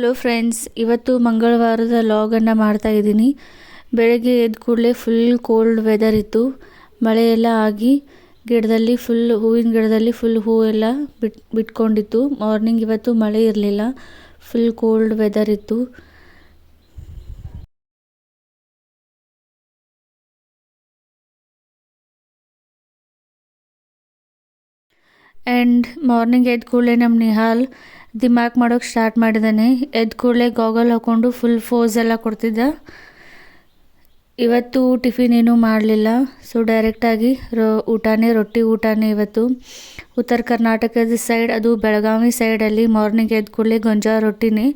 Hello friends ಇವತ್ತು ಮಂಗಳವಾರದ ಲಾಗನ್ನು ಮಾಡ್ತಾ ಇದ್ದೀನಿ. ಬೆಳಗ್ಗೆ ಎದ್ದ ಕೂಡಲೇ ಫುಲ್ ಕೋಲ್ಡ್ ವೆದರ್ ಇತ್ತು. ಮಳೆ ಎಲ್ಲ ಆಗಿ ಗಿಡದಲ್ಲಿ ಫುಲ್ ಹೂವಿನ ಗಿಡದಲ್ಲಿ ಫುಲ್ ಹೂವೆಲ್ಲ ಬಿಟ್, ಬಿಟ್ಕೊಂಡಿತ್ತು. ಮಾರ್ನಿಂಗ್ ಇವತ್ತು ಮಳೆ ಇರಲಿಲ್ಲ. ಫುಲ್ ಕೋಲ್ಡ್ ವೆದರ್ ಇತ್ತು. ಆ್ಯಂಡ್ ಮಾರ್ನಿಂಗ್ ಎದ್ದ ಕೂಡಲೇ ನಮ್ಮ ನಿಹಾಲ್ ದಿಮಾಕ್ ಮಾಡೋಕ್ಕೆ ಸ್ಟಾರ್ಟ್ ಮಾಡಿದ್ದಾನೆ ಎದ್ದ ಕೂಡಲೇ ಗಾಗಲ್ ಹಾಕ್ಕೊಂಡು ಫುಲ್ ಫೋಸ್ ಎಲ್ಲ ಕೊಡ್ತಿದ್ದ. ಇವತ್ತು ಟಿಫಿನ್ ಏನೂ ಮಾಡಲಿಲ್ಲ. ಸೊ ಡೈರೆಕ್ಟಾಗಿ ರೋ, ಊಟನೇ, ರೊಟ್ಟಿ ಊಟನೇ ಇವತ್ತು. ಉತ್ತರ ಕರ್ನಾಟಕದ ಸೈಡ್ ಅದು ಬೆಳಗಾವಿ ಸೈಡಲ್ಲಿ ಮಾರ್ನಿಂಗ್ ಎದ್ದ ಕೂಡಲೇ ಗೊಂಜಾಳ ರೊಟ್ಟಿನೇ.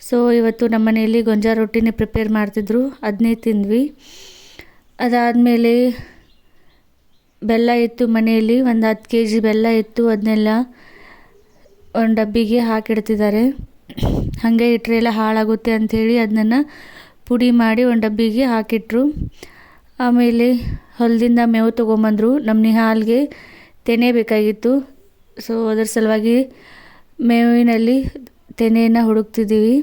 ಸೊ ಇವತ್ತು ನಮ್ಮ ಮನೆಯಲ್ಲಿ ಗೊಂಜಾಳ ರೊಟ್ಟಿನೇ ಪ್ರಿಪೇರ್ ಮಾಡ್ತಿದ್ರು. ಅದನ್ನೇ ತಿಂದ್ವಿ. ಅದಾದಮೇಲೆ ಬೆಲ್ಲ ಇತ್ತು ಮನೆಯಲ್ಲಿ, ಒಂದು ಹತ್ತು ಕೆ ಜಿ ಬೆಲ್ಲ ಇತ್ತು ಅದನ್ನೆಲ್ಲ ಒಂದು ಡಬ್ಬಿಗೆ ಹಾಕಿಡ್ತಿದ್ದಾರೆ. ಹಾಗೆ ಇಟ್ಟರೆ ಎಲ್ಲ ಹಾಳಾಗುತ್ತೆ ಅಂಥೇಳಿ ಅದನ್ನು ಪುಡಿ ಮಾಡಿ ಒಂದು ಡಬ್ಬಿಗೆ ಹಾಕಿಟ್ರು. ಆಮೇಲೆ ಹೊಲದಿಂದ ಮೇವು ತೊಗೊಂಬಂದರು. ನಮ್ಮ ನಿಹಾಲ್ಗೆ ತೆನೆ ಬೇಕಾಗಿತ್ತು. ಸೊ ಅದರ ಸಲುವಾಗಿ ಮೇವಿನಲ್ಲಿ ತೆನೆಯನ್ನು ಹುಡುಕ್ತಿದ್ದೀವಿ.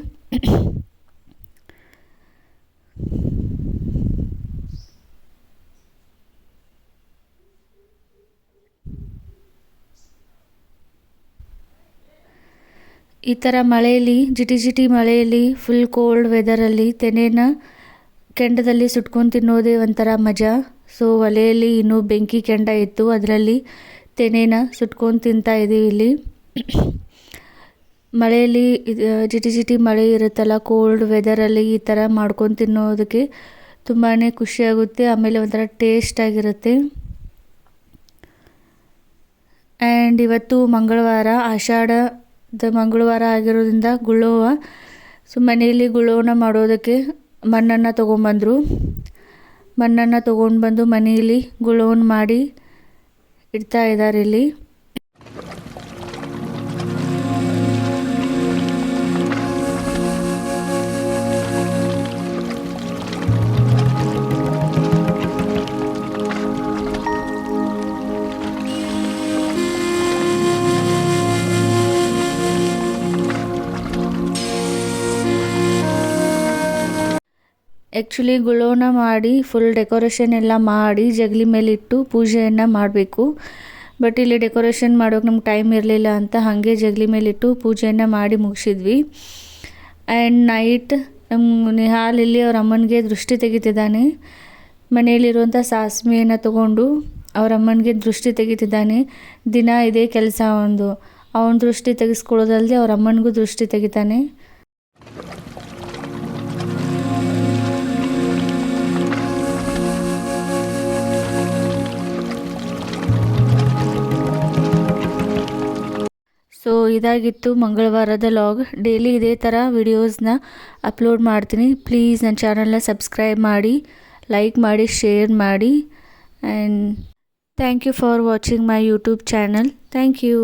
ಈ ಥರ ಮಳೆಯಲ್ಲಿ, ಜಿಟಿ ಜಿಟಿ ಮಳೆಯಲ್ಲಿ ಫುಲ್ ಕೋಲ್ಡ್ ವೆದರಲ್ಲಿ ತೆನೆನ ಕೆಂಡದಲ್ಲಿ ಸುಟ್ಕೊಂಡು ತಿನ್ನೋದೇ ಒಂಥರ ಮಜಾ. ಸೊ ಒಲೆಯಲ್ಲಿ ಇನ್ನೂ ಬೆಂಕಿ ಕೆಂಡ ಇತ್ತು. ಅದರಲ್ಲಿ ತೆನೆನ ಸುಟ್ಕೊಂಡು ತಿಂತಾ ಇದ್ದೀವಿ ಇಲ್ಲಿ. ಮಳೆಯಲ್ಲಿ ಜಿಟಿ ಜಿಟಿ ಮಳೆ ಇರುತ್ತಲ್ಲ ಕೋಲ್ಡ್ ವೆದರಲ್ಲಿ ಈ ಥರ ಮಾಡ್ಕೊಂಡು ತಿನ್ನೋದಕ್ಕೆ ತುಂಬಾ ಖುಷಿಯಾಗುತ್ತೆ ಆಮೇಲೆ ಒಂಥರ ಟೇಸ್ಟ್ ಆಗಿರುತ್ತೆ. ಆ್ಯಂಡ್ ಇವತ್ತು ಮಂಗಳವಾರ ಮಂಗಳವಾರ ಆಗಿರೋದ್ರಿಂದ ಗುಳೋವ ಸೊ ಮನೆಯಲ್ಲಿ ಗುಳೋನ ಮಾಡೋದಕ್ಕೆ ಮಣ್ಣನ್ನು ತೊಗೊಂಬಂದರು. ಮಣ್ಣನ್ನು ತೊಗೊಂಡು ಬಂದು ಮನೆಯಲ್ಲಿ ಗುಳೋನ ಮಾಡಿ ಇಡ್ತಾ ಇದ್ದಾರೆ ಇಲ್ಲಿ. ಆ್ಯಕ್ಚುಲಿ ಗುಳೋನ ಮಾಡಿ ಫುಲ್ ಡೆಕೋರೇಷನ್ ಎಲ್ಲ ಮಾಡಿ, ಜಗಲಿ ಮೇಲೆ ಇಟ್ಟು ಪೂಜೆಯನ್ನು ಮಾಡಬೇಕು. ಬಟ್ ಇಲ್ಲಿ ಡೆಕೋರೇಷನ್ ಮಾಡೋಕೆ ನಮ್ಗೆ ಟೈಮ್ ಇರಲಿಲ್ಲ ಅಂತ ಹಾಗೆ ಜಗಲಿ ಮೇಲಿಟ್ಟು ಪೂಜೆಯನ್ನು ಮಾಡಿ ಮುಗಿಸಿದ್ವಿ. ಆ್ಯಂಡ್ ನೈಟ್ ನಮ್ಮ ನಿಹಾಲ್ ಇಲ್ಲಿ ಅವ್ರ ಅಮ್ಮನಿಗೆ ದೃಷ್ಟಿ ತೆಗಿತಿದ್ದಾನೆ. ಮನೆಯಲ್ಲಿರುವಂಥ ಸಾಸಿವೆಯನ್ನು ತಗೊಂಡು ಅವ್ರ ಅಮ್ಮನಿಗೆ ದೃಷ್ಟಿ ತೆಗಿತಿದ್ದಾನೆ. ದಿನ ಇದೇ ಕೆಲಸ ಅವನದು ಅವನ ದೃಷ್ಟಿ ತೆಗೆಸ್ಕೊಳ್ಳೋದಲ್ಲದೆ ಅವ್ರ ಅಮ್ಮನಿಗೂ ದೃಷ್ಟಿ ತೆಗಿತಾನೆ. ಸೊ ಇದಾಗಿತ್ತು ಮಂಗಳವಾರದ ಲಾಗ್ ಡೈಲಿ ಇದೇ ಥರ ವಿಡಿಯೋಸ್ನ ಅಪ್ಲೋಡ್ ಮಾಡ್ತೀನಿ. ಪ್ಲೀಸ್ ನನ್ನ ಚಾನಲ್ನ ಸಬ್ಸ್ಕ್ರೈಬ್ ಮಾಡಿ ಲೈಕ್ ಮಾಡಿ ಶೇರ್ ಮಾಡಿ. And thank you for watching my YouTube channel thank you